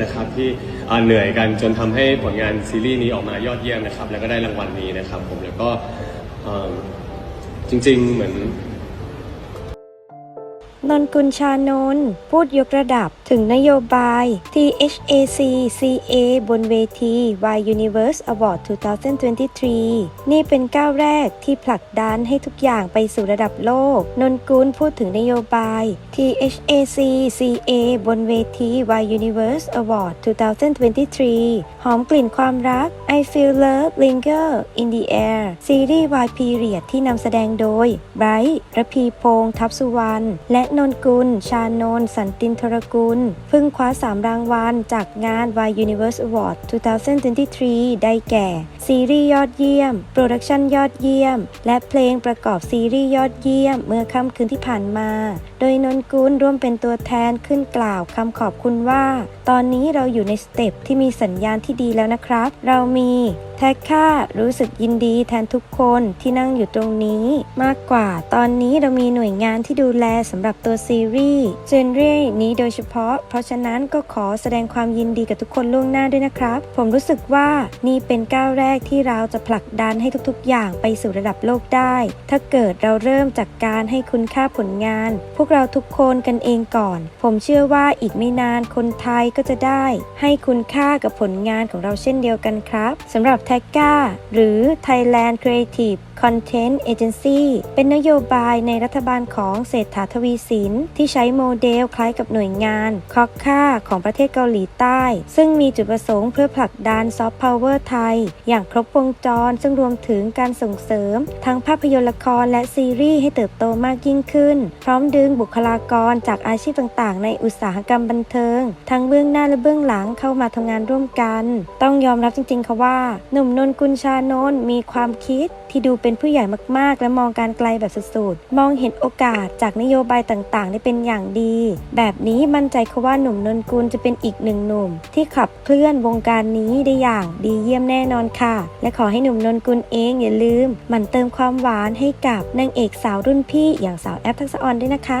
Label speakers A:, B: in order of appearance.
A: นะครับที่เหนื่อยกันจนทำให้ผลงานซีรีส์นี้ออกมายอดเยี่ยมนะครับ แล้วก็ได้รางวัลนี้นะครับ ผมแล้วก็จริง ๆ เหมือน
B: นนกุลชานนท์พูดยกระดับถึงนโยบาย THAC CA บนเวที Y Universe Award 2023 นี่เป็นก้าวแรกที่ผลักดันให้ทุกอย่างไปสู่ระดับโลก นนกุลพูดถึงนโยบาย THAC CA บนเวที Y Universe Award 2023 หอมกลิ่นความรัก I Feel Love Linger in the Air ซีรีส์ Y Period ที่นำแสดงโดยไบรท์ระพีพงษ์ทัพสุวรรณและนนกุล ชานนสันตินทรกุลเพิ่งคว้า 3 รางวัลจากงาน Y Universe Award 2023 ได้แก่ ซีรีส์ยอดเยี่ยม โปรดักชันยอดเยี่ยม และเพลงประกอบซีรีส์ยอดเยี่ยม เมื่อค่ำคืนที่ผ่านมา โดยนนกุลร่วมเป็นตัวแทนขึ้นกล่าวคำขอบคุณว่า ตอนนี้เราอยู่ในสเต็ปที่มีสัญญาณที่ดีแล้วนะครับ เรามี แท็กค่ารู้สึกยินดีแทนทุกคนที่นั่งอยู่ตรงนี้มากกว่า ตอนนี้เรามีหน่วยงานที่ดูแลสำหรับตัวซีรีส์เจนเร่นี้โดยเฉพาะ เพราะฉะนั้นก็ขอแสดงความยินดีกับทุกคนล่วงหน้าด้วยนะครับ ผมรู้สึกว่านี่เป็นก้าวแรกที่เราจะผลักดันให้ทุกๆ อย่างไปสู่ระดับโลกได้ ถ้าเกิดเราเริ่มจากการให้คุณค่าผลงาน พวกเราทุกคนกันเองก่อน ผมเชื่อว่าอีกไม่นานคนไทยก็จะได้ ให้คุณค่ากับผลงานของเราเช่นเดียวกันครับสำหรับแท็กก้าหรือ Thailand Creative Content Agency เป็นนโยบายในรัฐบาลของเศรษฐาทวีสิน ที่ใช้โมเดลคล้ายกับหน่วยงานคอกค่าของประเทศเกาหลีใต้ ซึ่งมีจุดประสงค์เพื่อผลักดันซอฟต์พาวเวอร์ไทย อย่างครบวงจร ซึ่งรวมถึงการส่งเสริม ทั้งภาพยนตร์ละครและซีรีส์ให้เติบโตมากยิ่งขึ้น พร้อมดึงบุคลากรจากอาชีพต่างๆ ในอุตสาหกรรมบันเทิง ทั้งเบื้องหน้าและเบื้องหลังเข้ามาทำงานร่วมกัน ต้องยอมรับจริงๆค่ะว่าหนุ่มนนกุลชานนท์มีความคิดที่ดูเป็นผู้ใหญ่มากๆ และมองการไกลแบบสุดๆ มองเห็นโอกาสจากนโยบายต่างๆ ได้เป็นอย่างดี แบบนี้มั่นใจค่ะว่าหนุ่มนนกุลจะเป็นอีกหนึ่งหนุ่ม ที่ขับเคลื่อนวงการนี้ได้อย่างดีเยี่ยมแน่นอนค่ะ และขอให้หนุ่มนนกุลเองอย่าลืม มันเติมความหวานให้กับนางเอกสาวรุ่นพี่อย่างสาวแอปทักษะออนด้วยนะคะ